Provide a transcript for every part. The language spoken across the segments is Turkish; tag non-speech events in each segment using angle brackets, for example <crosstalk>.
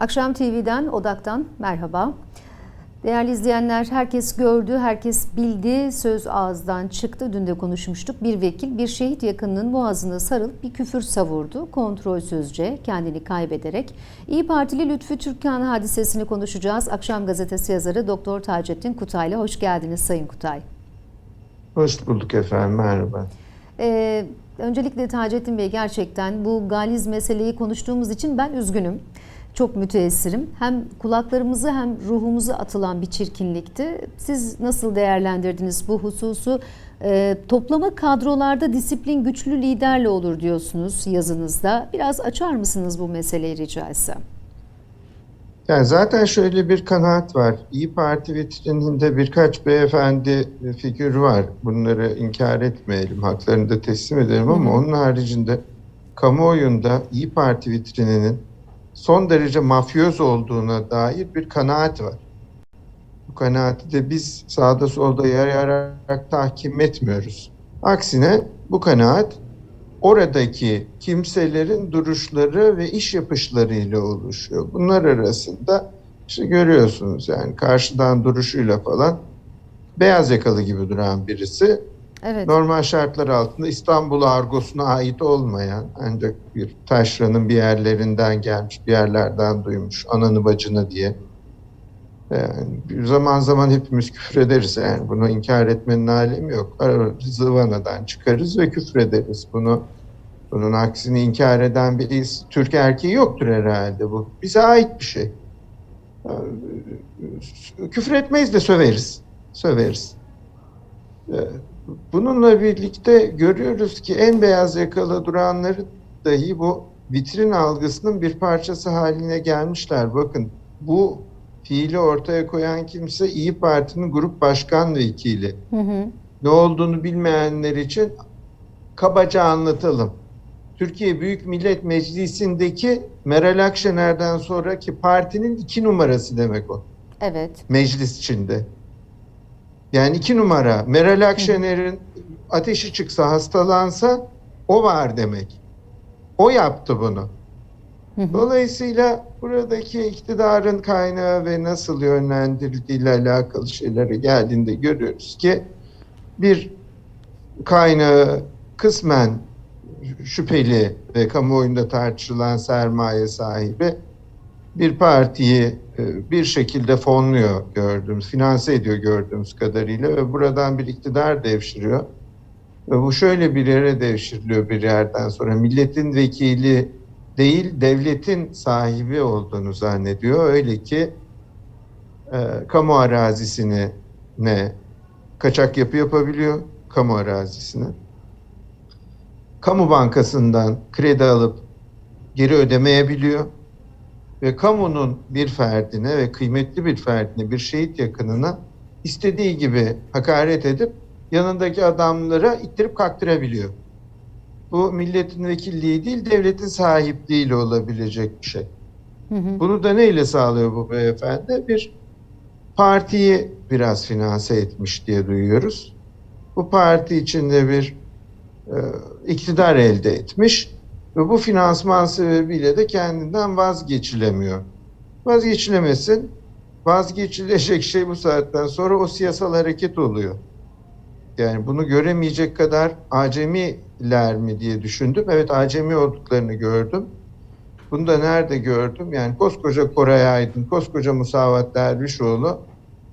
Akşam TV'den, Odak'tan merhaba. Değerli izleyenler, herkes gördü, herkes bildi, söz ağızdan çıktı. Dün de konuşmuştuk. Bir vekil bir şehit yakınının boğazına sarılıp bir küfür savurdu. Kontrolsüzce, kendini kaybederek. İyi Partili Lütfü Türkkan hadisesini konuşacağız. Akşam gazetesi yazarı Doktor Taceddin Kutay'la. Hoş geldiniz Sayın Kutay. Hoş bulduk efendim, merhaba. Ee, öncelikle Taceddin Bey gerçekten bu galiz meseleyi konuştuğumuz için ben üzgünüm. Çok müteessirim. Hem kulaklarımızı hem ruhumuzu atılan bir çirkinlikti. Siz nasıl değerlendirdiniz bu hususu? Ee, toplama kadrolarda disiplin güçlü liderle olur diyorsunuz yazınızda. Biraz açar mısınız bu meseleyi rica etsem? Yani zaten şöyle bir kanaat var. İyi Parti vitrininde birkaç beyefendi figür var. Bunları inkar etmeyelim, haklarını da teslim edelim ama onun haricinde kamuoyunda İyi Parti vitrininin son derece mafyoz olduğuna dair bir kanaat var. Bu kanaati de biz sağda solda yayarak tahkim etmiyoruz. Aksine bu kanaat oradaki kimselerin duruşları ve iş yapışlarıyla oluşuyor. Bunlar arasında işte görüyorsunuz yani karşıdan duruşuyla falan beyaz yakalı gibi duran birisi Evet. normal şartlar altında İstanbul argosuna ait olmayan ancak bir taşranın bir yerlerinden gelmiş bir yerlerden duymuş ananı bacını diye yani zaman zaman hepimiz küfür ederiz yani bunu inkar etmenin alemi yok. Zıvanadan çıkarız ve küfür ederiz. Bunu bunun aksini inkar eden bir Türk erkeği yoktur herhalde bu. Bize ait bir şey. Küfür etmeyiz de söveriz. Söveriz. Bununla birlikte görüyoruz ki en beyaz yakalı duranları dahi bu vitrin algısının bir parçası haline gelmişler. Bakın bu fiili ortaya koyan kimse İyi Parti'nin grup başkan vekili. Hı hı. Ne olduğunu bilmeyenler için kabaca anlatalım. Türkiye Büyük Millet Meclisi'ndeki Meral Akşener'den sonraki partinin iki numarası demek o Evet. meclis içinde. Yani iki numara Meral Akşener'in ateşi çıksa hastalansa o var demek. O yaptı bunu. Dolayısıyla buradaki iktidarın kaynağı ve nasıl yönlendirildiğiyle alakalı şeylere geldiğinde görüyoruz ki bir kaynağı kısmen şüpheli ve kamuoyunda tartışılan sermaye sahibi bir partiyi e, bir şekilde fonluyor gördüğümüz, finanse ediyor gördüğümüz kadarıyla ve buradan bir iktidar devşiriyor. Ve bu şöyle bir yere devşiriliyor bir yerden sonra. Milletin vekili değil, devletin sahibi olduğunu zannediyor. Öyle ki e, kamu arazisini ne kaçak yapı yapabiliyor, kamu arazisine. Kamu bankasından kredi alıp geri ödemeyebiliyor ve kamunun bir ferdine ve kıymetli bir ferdine, bir şehit yakınına istediği gibi hakaret edip yanındaki adamlara ittirip kaktırabiliyor. Bu milletin vekilliği değil, devletin sahipliğiyle olabilecek bir şey. Hı hı. Bunu da neyle sağlıyor bu beyefendi? Bir partiyi biraz finanse etmiş diye duyuyoruz. Bu parti içinde bir e, iktidar elde etmiş ve bu finansman sebebiyle de kendinden vazgeçilemiyor. Vazgeçilemesin. Vazgeçilecek şey bu saatten sonra o siyasal hareket oluyor. Yani bunu göremeyecek kadar acemiler mi diye düşündüm. Evet acemi olduklarını gördüm. Bunu da nerede gördüm? Yani koskoca Koray Aydın, koskoca Musavat Dervişoğlu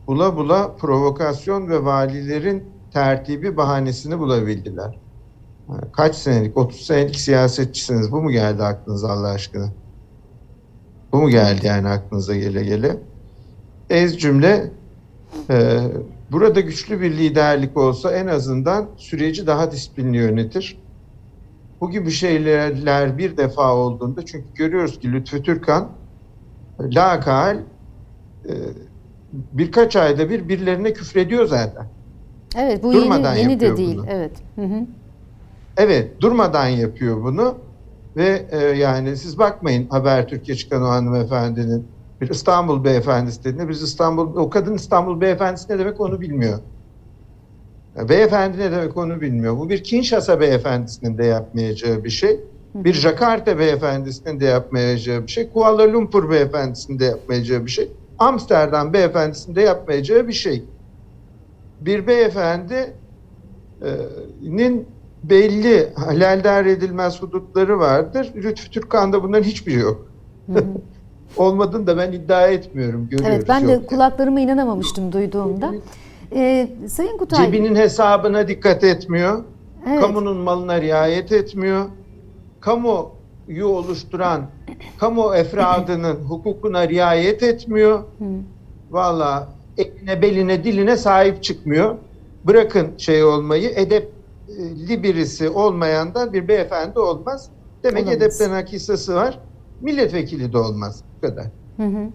bula bula provokasyon ve valilerin tertibi bahanesini bulabildiler. Kaç senelik, 30 senelik siyasetçisiniz. Bu mu geldi aklınıza Allah aşkına? Bu mu geldi yani aklınıza gele gele? Ez cümle, e, burada güçlü bir liderlik olsa en azından süreci daha disiplinli yönetir. Bu gibi şeyler bir defa olduğunda çünkü görüyoruz ki Lütfü Türkan lakal e, birkaç ayda bir birilerine küfrediyor zaten. Evet bu Durmadan yeni, yeni de değil. bunu. Evet. Hı hı. Evet, durmadan yapıyor bunu ve e, yani siz bakmayın Habertürk'e çıkan o hanımefendinin bir İstanbul beyefendisi dediğinde biz İstanbul, o kadın İstanbul beyefendisi ne demek onu bilmiyor. Beyefendi ne demek onu bilmiyor. Bu bir Kinshasa beyefendisinin de yapmayacağı bir şey. Bir Jakarta beyefendisinin de yapmayacağı bir şey. Kuala Lumpur beyefendisinin de yapmayacağı bir şey. Amsterdam beyefendisinin de yapmayacağı bir şey. Bir beyefendinin belli haleldar edilmez hudutları vardır. Lütfü Türkkan'da bunların hiçbiri yok. <laughs> Olmadığını da ben iddia etmiyorum. Görüyoruz. Evet ben de yok. kulaklarıma inanamamıştım duyduğumda. Ee, Sayın Kutay. Cebinin hesabına dikkat etmiyor. evet. Kamunun malına riayet etmiyor. Kamuyu oluşturan kamu efradının <laughs> hukukuna riayet etmiyor. Hı. Valla eline beline diline sahip çıkmıyor. Bırakın şey olmayı edepli birisi olmayandan bir beyefendi olmaz. Demek Olamaz. edepten hakisası var. Milletvekili de olmaz. Bu kadar. Hı hı.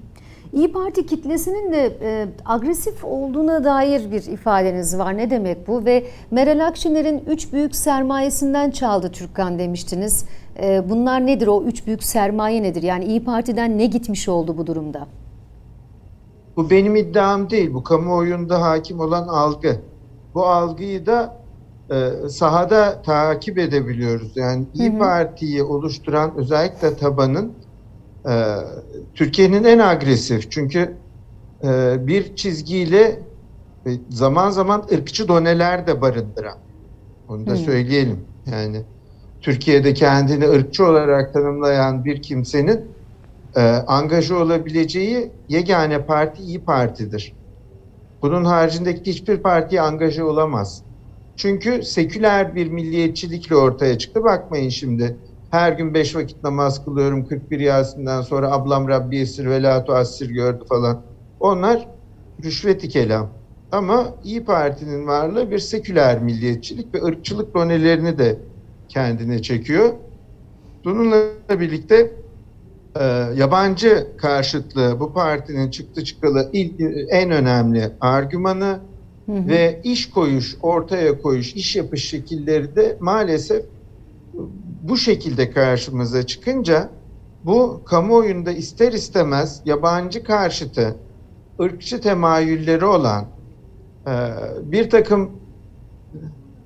İyi Parti kitlesinin de e, agresif olduğuna dair bir ifadeniz var. Ne demek bu? Ve Meral Akşener'in üç büyük sermayesinden çaldı Türkkan demiştiniz. E, bunlar nedir? O üç büyük sermaye nedir? Yani İyi Parti'den ne gitmiş oldu bu durumda? Bu benim iddiam değil. Bu kamuoyunda hakim olan algı. Bu algıyı da e, sahada takip edebiliyoruz. Yani İyi Hı hı. Parti'yi oluşturan özellikle tabanın e, Türkiye'nin en agresif. Çünkü e, bir çizgiyle e, zaman zaman ırkçı doneler de barındıran. Onu da Hı. söyleyelim. Yani Türkiye'de kendini ırkçı olarak tanımlayan bir kimsenin e, angaja olabileceği yegane parti İyi Parti'dir. Bunun haricindeki hiçbir partiye angaja olamaz. Çünkü seküler bir milliyetçilikle ortaya çıktı. Bakmayın şimdi her gün beş vakit namaz kılıyorum 41 Yasin'den sonra ablam Rabbi esir ve la tuassir gördü falan. Onlar rüşvet-i kelam. Ama İyi Parti'nin varlığı bir seküler milliyetçilik ve ırkçılık donelerini de kendine çekiyor. Bununla birlikte e, yabancı karşıtlığı bu partinin çıktı çıkalı ilk, en önemli argümanı Hı ve iş koyuş, ortaya koyuş, iş yapış şekilleri de maalesef bu şekilde karşımıza çıkınca bu kamuoyunda ister istemez yabancı karşıtı, ırkçı temayülleri olan e, bir takım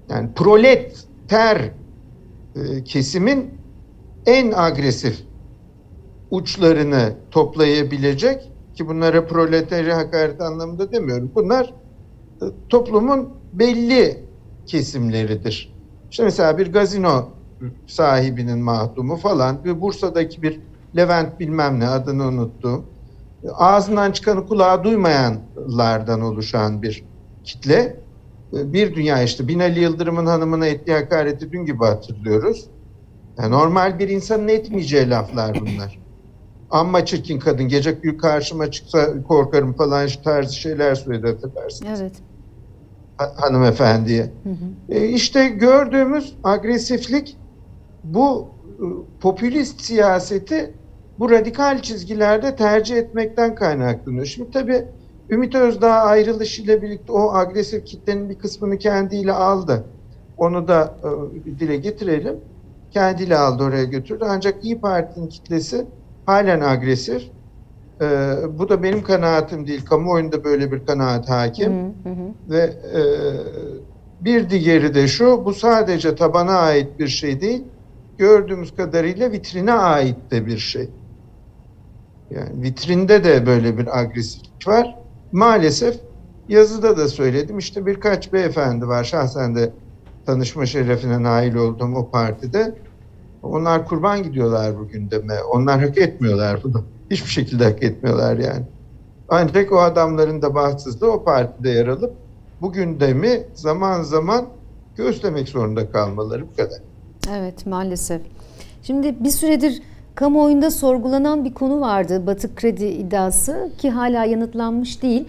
yani proleter e, kesimin en agresif uçlarını toplayabilecek ki bunlara proleteri hakaret anlamında demiyorum. Bunlar toplumun belli kesimleridir. İşte mesela bir gazino sahibinin mahdumu falan bir Bursa'daki bir Levent bilmem ne adını unuttum. Ağzından çıkanı kulağı duymayanlardan oluşan bir kitle. Bir dünya işte Binali Yıldırım'ın hanımına ettiği hakareti dün gibi hatırlıyoruz. Yani normal bir insanın etmeyeceği laflar bunlar. Amma çirkin kadın gece karşıma çıksa korkarım falan tarzı şeyler söyledi hatırlarsınız Evet. Ha- hanımefendiye. Hı hı. E, işte gördüğümüz agresiflik bu e, popülist siyaseti bu radikal çizgilerde tercih etmekten kaynaklanıyor. Şimdi tabii Ümit Özdağ ayrılışıyla birlikte o agresif kitlenin bir kısmını kendiyle aldı. Onu da e, dile getirelim. Kendiyle aldı oraya götürdü. Ancak İyi Parti'nin kitlesi halen agresif. E, bu da benim kanaatim değil. Kamuoyunda böyle bir kanaat hakim. Hı hı. Ve e, bir diğeri de şu, bu sadece tabana ait bir şey değil, gördüğümüz kadarıyla vitrine ait de bir şey. Yani vitrinde de böyle bir agresiflik var. Maalesef yazıda da söyledim, işte birkaç beyefendi var, şahsen de tanışma şerefine nail olduğum o partide. Onlar kurban gidiyorlar bu gündeme. Onlar hak etmiyorlar bunu. Hiçbir şekilde hak etmiyorlar yani. Ancak o adamların da bahtsızlığı o partide yer alıp bu gündemi zaman zaman göğüslemek zorunda kalmaları bu kadar. Evet maalesef. Şimdi bir süredir kamuoyunda sorgulanan bir konu vardı batık kredi iddiası ki hala yanıtlanmış değil.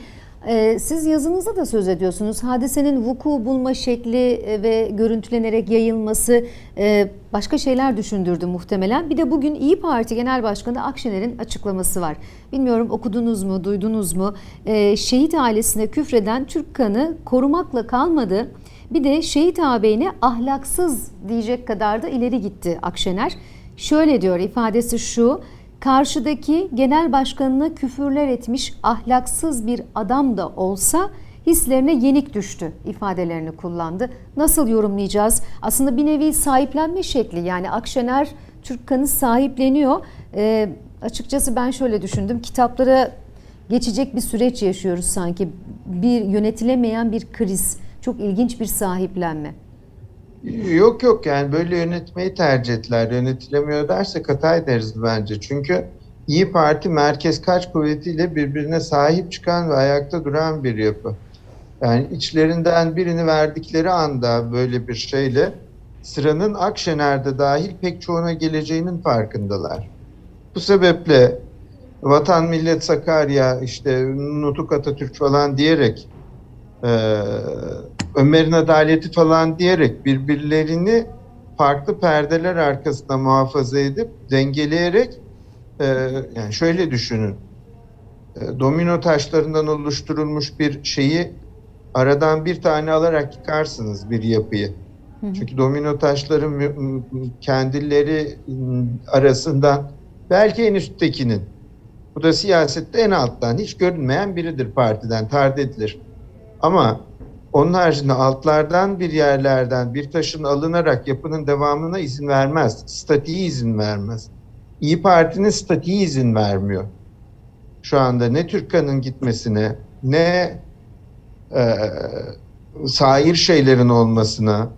Ee, siz yazınızda da söz ediyorsunuz. Hadisenin vuku bulma şekli e, ve görüntülenerek yayılması e, başka şeyler düşündürdü muhtemelen. Bir de bugün İyi Parti Genel Başkanı Akşener'in açıklaması var. Bilmiyorum okudunuz mu, duydunuz mu? Ee, şehit ailesine küfreden Türk kanı korumakla kalmadı. Bir de şehit ağabeyine ahlaksız diyecek kadar da ileri gitti Akşener. Şöyle diyor ifadesi şu. Karşıdaki genel başkanına küfürler etmiş ahlaksız bir adam da olsa hislerine yenik düştü ifadelerini kullandı. Nasıl yorumlayacağız? Aslında bir nevi sahiplenme şekli yani Akşener Türk kanı sahipleniyor. E, açıkçası ben şöyle düşündüm. Kitaplara geçecek bir süreç yaşıyoruz sanki. Bir yönetilemeyen bir kriz. Çok ilginç bir sahiplenme. Yok yok yani böyle yönetmeyi tercih ettiler. Yönetilemiyor dersek hata ederiz bence. Çünkü İyi Parti merkez kaç kuvvetiyle birbirine sahip çıkan ve ayakta duran bir yapı. Yani içlerinden birini verdikleri anda böyle bir şeyle sıranın Akşener'de dahil pek çoğuna geleceğinin farkındalar. Bu sebeple Vatan Millet Sakarya işte Nutuk Atatürk falan diyerek e, Ömer'in adaleti falan diyerek birbirlerini farklı perdeler arkasında muhafaza edip dengeleyerek e, yani şöyle düşünün e, domino taşlarından oluşturulmuş bir şeyi aradan bir tane alarak yıkarsınız bir yapıyı. Hı hı. Çünkü domino taşları mü- m- kendileri arasından belki en üsttekinin bu da siyasette en alttan hiç görünmeyen biridir partiden tard edilir. Ama onun haricinde altlardan bir yerlerden bir taşın alınarak yapının devamına izin vermez. Statiği izin vermez. İyi Parti'nin statiği izin vermiyor. Şu anda ne Türkan'ın gitmesine ne e, sair şeylerin olmasına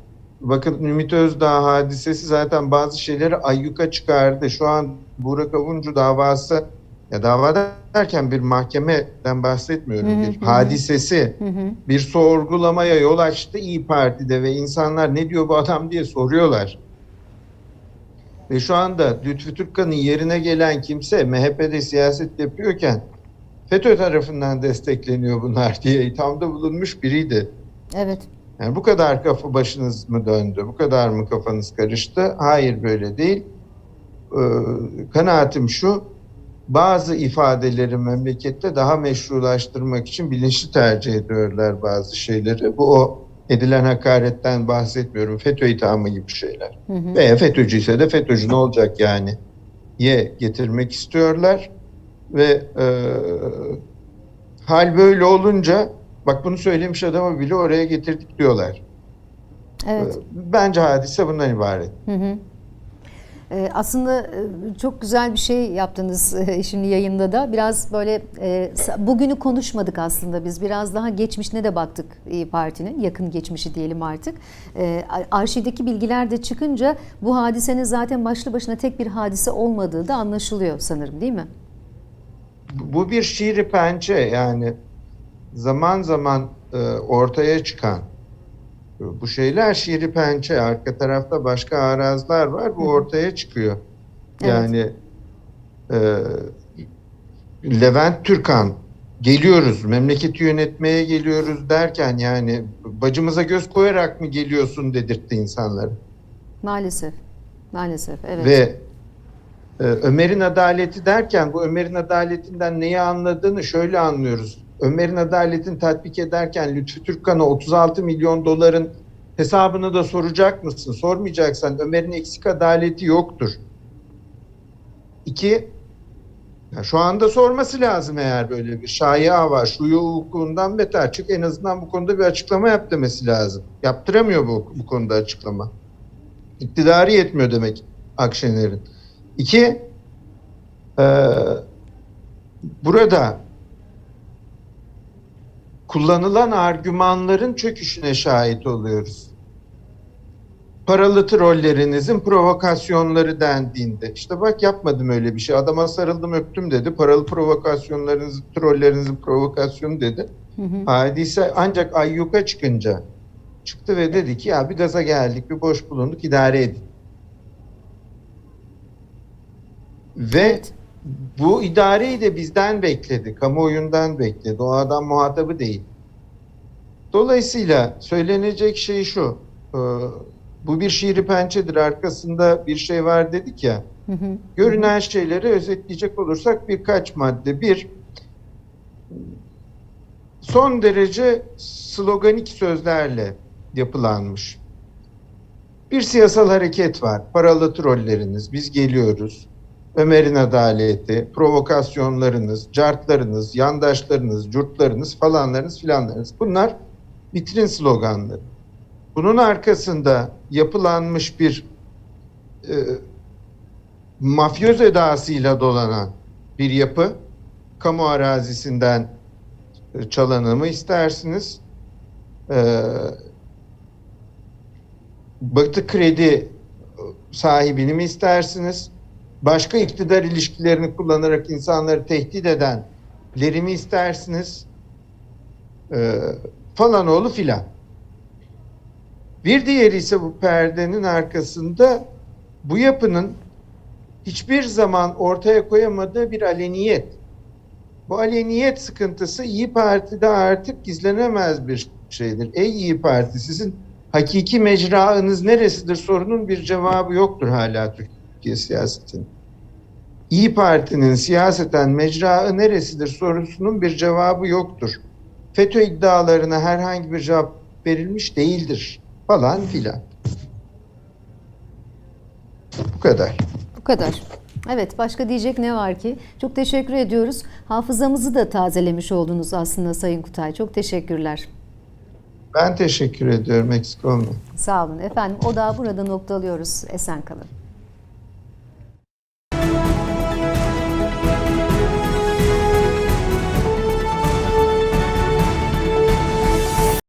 bakın Ümit Özdağ hadisesi zaten bazı şeyleri ayyuka çıkardı. Şu an Burak Avuncu davası ya dava derken bir mahkemeden bahsetmiyorum. Hı hı, bir hadisesi Hı hı. bir sorgulamaya yol açtı İyi Parti'de ve insanlar ne diyor bu adam diye soruyorlar. Ve şu anda Lütfü Türkkan'ın yerine gelen kimse MHP'de siyaset yapıyorken FETÖ tarafından destekleniyor bunlar diye ithamda bulunmuş biriydi. Evet. Yani bu kadar kafa başınız mı döndü? Bu kadar mı kafanız karıştı? Hayır böyle değil. Ee, kanaatim şu. Bazı ifadeleri memlekette daha meşrulaştırmak için bilinçli tercih ediyorlar bazı şeyleri. Bu o edilen hakaretten bahsetmiyorum. FETÖ ithamı gibi şeyler. Hı hı. Veya FETÖ'cü ise de FETÖ'cü ne olacak yani? Ye getirmek istiyorlar. Ve e, hal böyle olunca bak bunu söylemiş adamı bile oraya getirdik diyorlar. Evet. E, Bence hadise bundan ibaret. Hı hı. Ee, aslında e, çok güzel bir şey yaptınız e, şimdi yayında da. Biraz böyle e, bugünü konuşmadık aslında biz. Biraz daha geçmişine de baktık İyi Parti'nin. Yakın geçmişi diyelim artık. E, ar- arşivdeki bilgiler de çıkınca bu hadisenin zaten başlı başına tek bir hadise olmadığı da anlaşılıyor sanırım değil mi? Bu bir şiiri pençe yani zaman zaman ortaya çıkan bu şeyler şiiri pençe. Arka tarafta başka arazlar var. Bu ortaya çıkıyor. Evet. Yani e, Levent Türkan geliyoruz, memleketi yönetmeye geliyoruz derken yani bacımıza göz koyarak mı geliyorsun dedirtti insanları. Maalesef. Maalesef. Evet. Ve e, Ömer'in adaleti derken bu Ömer'in adaletinden neyi anladığını şöyle anlıyoruz. Ömer'in adaletini tatbik ederken Lütfü Türkkan'a 36 milyon doların hesabını da soracak mısın? Sormayacaksan Ömer'in eksik adaleti yoktur. İki, ya şu anda sorması lazım eğer böyle bir şaya var. Şuyu hukukundan beter. Çık en azından bu konuda bir açıklama yap demesi lazım. Yaptıramıyor bu, bu konuda açıklama. İktidarı yetmiyor demek Akşener'in. İki, e, burada kullanılan argümanların çöküşüne şahit oluyoruz. Paralı trollerinizin provokasyonları dendiğinde işte bak yapmadım öyle bir şey. Adama sarıldım öptüm dedi. Paralı provokasyonlarınız, trollerinizin provokasyonu dedi. Hı hı. Hadise ancak ayyuka çıkınca çıktı ve dedi ki ya bir gaza geldik, bir boş bulunduk, idare edin. Ve Evet. Bu idareyi de bizden bekledi, kamuoyundan bekledi. O adam muhatabı değil. Dolayısıyla söylenecek şey şu. e, Bu bir şiiri pençedir, arkasında bir şey var dedik ya. Hı hı. Görünen şeyleri özetleyecek olursak birkaç madde. Bir, son derece sloganik sözlerle yapılanmış. Bir siyasal hareket var. Paralı trolleriniz, biz geliyoruz. Ömer'in adaleti, provokasyonlarınız, cartlarınız, yandaşlarınız, curtlarınız falanlarınız filanlarınız. Bunlar vitrin sloganları. Bunun arkasında yapılanmış bir e, mafyoz edasıyla dolanan bir yapı. Kamu arazisinden e, çalanı mı istersiniz? Ee, Batı kredi e, sahibini mi istersiniz? Başka iktidar ilişkilerini kullanarak insanları tehdit edenleri mi istersiniz? Ee, falan oğlu filan. Bir diğeri ise bu perdenin arkasında bu yapının hiçbir zaman ortaya koyamadığı bir aleniyet. Bu aleniyet sıkıntısı İyi Parti'de artık gizlenemez bir şeydir. Ey İyi Parti sizin hakiki mecraınız neresidir sorunun bir cevabı yoktur hala Türkiye siyasetinin. İyi Parti'nin siyaseten mecraı neresidir sorusunun bir cevabı yoktur. FETÖ iddialarına herhangi bir cevap verilmiş değildir falan filan. Bu kadar. Bu kadar. Evet başka diyecek ne var ki? Çok teşekkür ediyoruz. Hafızamızı da tazelemiş oldunuz aslında Sayın Kutay. Çok teşekkürler. Ben teşekkür ediyorum eksik olmayın. Sağ olun efendim. O da burada noktalıyoruz. Esen kalın.